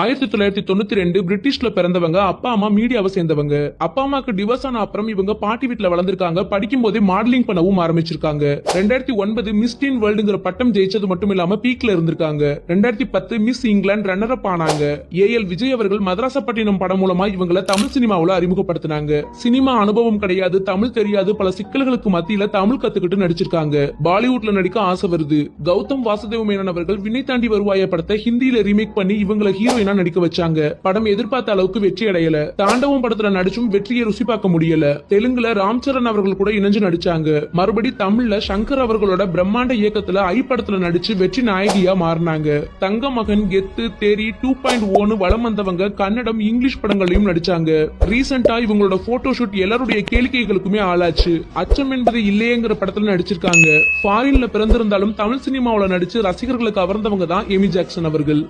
ஆயிரத்தி தொள்ளாயிரத்தி தொண்ணூத்தி ரெண்டு பிரிட்டிஷ்ல பிறந்தவங்க அப்பா அம்மா மீடியாவை சேர்ந்தவங்க. அப்பா அம்மாக்கு டிவோர்ஸ் ஆன அப்புறம் இவங்க பாட்டி வீட்டுல வளர்ந்திருக்காங்க படிக்கும் போதே மாடலிங் பண்ணவும் ஆரம்பிச்சிருக்காங்க. ரெண்டாயிரத்தி ஒன்பது மிஸ் டீன் வேர்ல்டுங்கிற பட்டம் ஜெயிச்சது மட்டும் இல்லாம பீக்ல இருந்திருக்காங்க. ரெண்டாயிரத்தி பத்து மிஸ் இங்கிலாந்து ரன்னர் அப் ஆனாங்க. எல் விஜய் அவர்கள் மதராசப்பட்டினம் படம் மூலமா இவங்கள தமிழ் சினிமாவுல அறிமுகப்படுத்தினாங்க. சினிமா அனுபவம் கிடையாது தமிழ் தெரியாது பல சிக்கல்களுக்கு மத்தியில தமிழ் கத்துக்கிட்டு நடிச்சிருக்காங்க. பாலிவுட்ல நடிக்க ஆசை வருது. கௌதம் வாசுதேவ மேனன் அவர்கள் வினை தாண்டி வருவாய படத்தை ஹிந்தியில ரீமேக் பண்ணி இவங்கள ஹீரோயினா நடிக்க வச்சாங்க. படம் எதிர்பார்த்த அளவுக்கு வெற்றி அடையல. தாண்டவம் படத்துல நடிச்சும் வெற்றியை ருசி பார்க்க முடியல. தெலுங்குல ராம் சரண் அவர்கள் கூட இணைஞ்சு நடிச்சாங்க. மறுபடி தமிழ்ல சங்கர் அவர்களோட பிரம்மாண்ட இயக்கத்துல ஐ படத்துல நடிச்சு வெற்றி நாயகியா மாறினாங்க. தங்க மகன் கெத்து தேரி டூ பாயிண்ட் ஓன்னு வளம் வந்தவங்க கன்னடம் இங்கிலீஷ் படங்களையும் நடிச்சாங்க. ரீசெண்டா இவங்களோட போட்டோ ஷூட் எல்லாருடைய கேளிக்கைகளுக்குமே ஆளாச்சு. அச்சம் என்பது இல்லையேங்கிற படத்துல நடிச்சிருக்காங்க. ஃபாரின்ல பிறந்திருந்தாலும் தமிழ் சினிமாவில் நடிச்சு ரசிகர்களை கவர்ந்தவங்க தான் எமி ஜாக்சன் அவர்கள்.